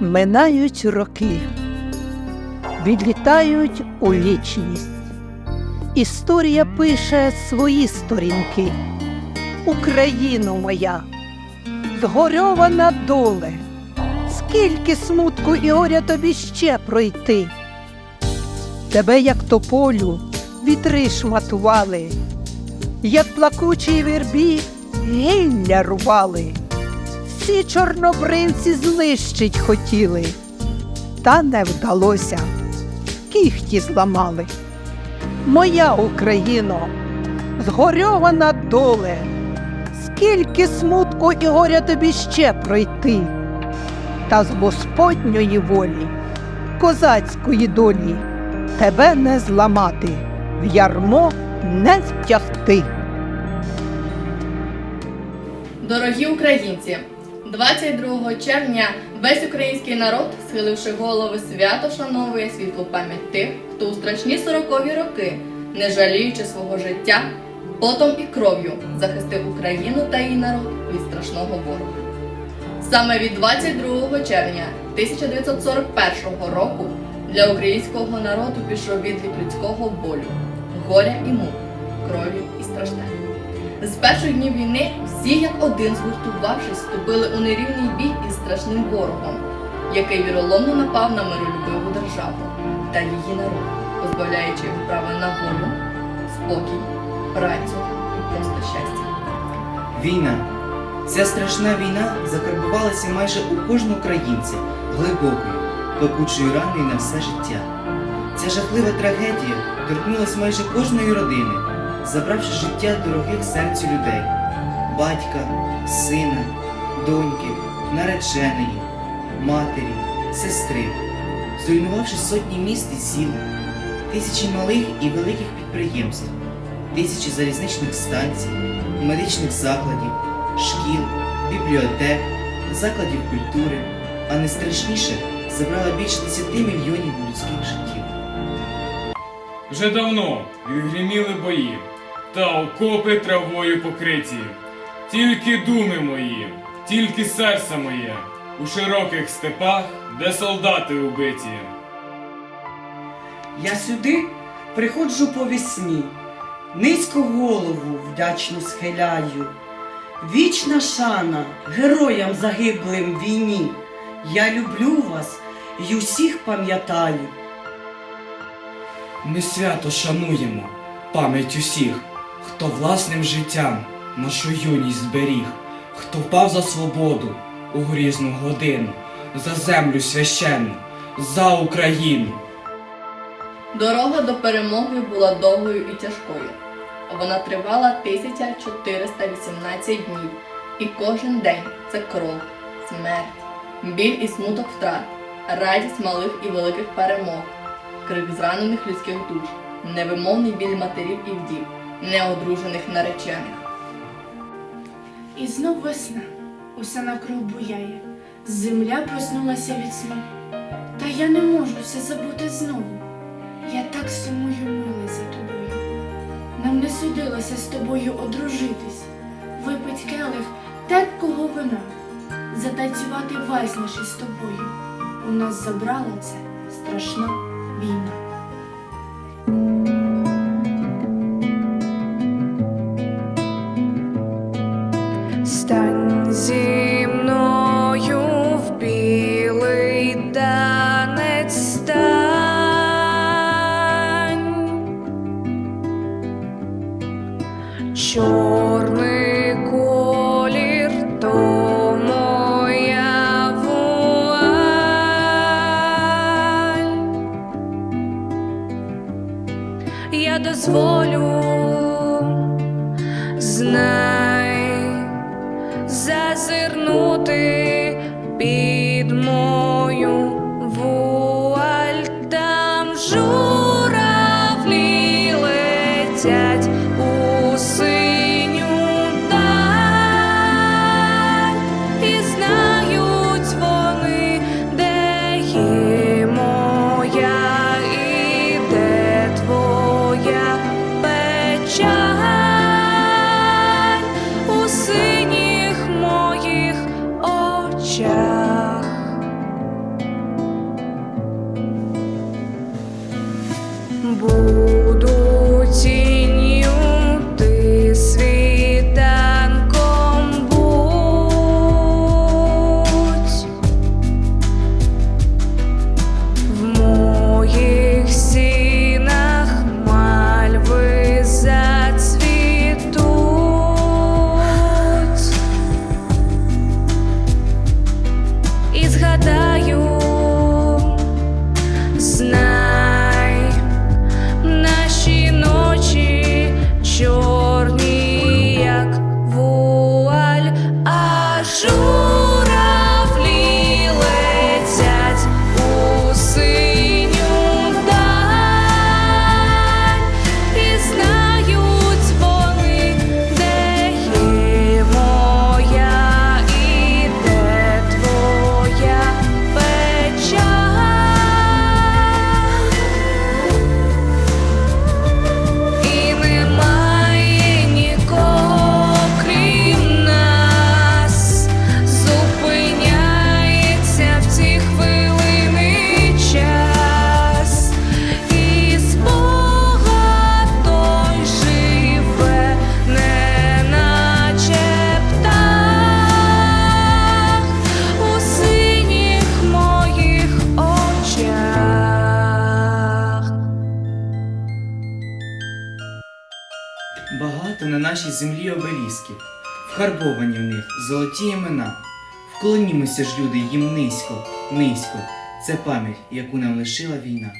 Минають роки, відлітають у вічність. Історія пише свої сторінки. Україно моя, згорьована доле, скільки смутку і горя тобі ще пройти. Тебе, як тополю, вітри шматували, як плакучій вербі гілля рвали. Всі чорнобривці знищить хотіли, та не вдалося, кіхті зламали. Моя Україно, згорьована доле, скільки смутку і горя тобі ще пройти, та з Господньої волі, козацької долі, тебе не зламати, в ярмо не втягти. Дорогі українці, 22 червня весь український народ, схиливши голови, свято вшановує світлу пам'ять тих, хто у страшні сорокові роки, не жаліючи свого життя, потом і кров'ю захистив Україну та її народ від страшного ворога. Саме від 22 червня 1941 року для українського народу пішов відлік людського болю, горя і мук, крові і страждань. З перших днів війни всі як один згуртувавшись, вступили у нерівний бій із страшним ворогом, який віроломно напав на миролюбиву державу та її народ, позбавляючи його права на волю, спокій, працю і просто щастя. Війна. Ця страшна війна закарбувалася майже у кожного українця глибокою, пекучою раною на все життя. Ця жахлива трагедія торкнулась майже кожної родини, забравши життя дорогих серцю людей. Батька, сина, доньки, нареченої, матері, сестри, зруйнувавши сотні міст і сіл, тисячі малих і великих підприємств, тисячі залізничних станцій, медичних закладів, шкіл, бібліотек, закладів культури, а найстрашніше забрала більше 10 мільйонів людських життів. Вже давно відгриміли бої, та окопи травою покриті. Тільки думи мої, тільки серце моє у широких степах, де солдати убиті. Я сюди приходжу по весні, низько голову вдячно схиляю. Вічна шана героям загиблим в війні. Я люблю вас і усіх пам'ятаю. Ми свято шануємо пам'ять усіх, хто власним життям нашу юність зберіг, хто впав за свободу у грізну годину, за землю священну, за Україну. Дорога до перемоги була довгою і тяжкою. Вона тривала 1418 днів, і кожен день це кров, смерть, біль і смуток втрат, радість малих і великих перемог, крик зранених людських душ, невимовний біль матерів і вдів, неодружених наречених. І знов весна, уся накров буяє, земля проснулася від сну. Та я не можу все забути знову. Я так сумую, милий, за тобою. Нам не судилося з тобою одружитись, випить келих терпкого вина, затанцювати вальс наш із тобою. У нас забрала це страшна війна. Стань зі мною в білий танець стань. Чорний колір то моя вуаль. Я дозволю, знай, 如 bruise. Землі обеліски, вкарбовані в них золоті імена. Вклонімося ж, люди, їм низько, низько. Це пам'ять, яку нам лишила війна.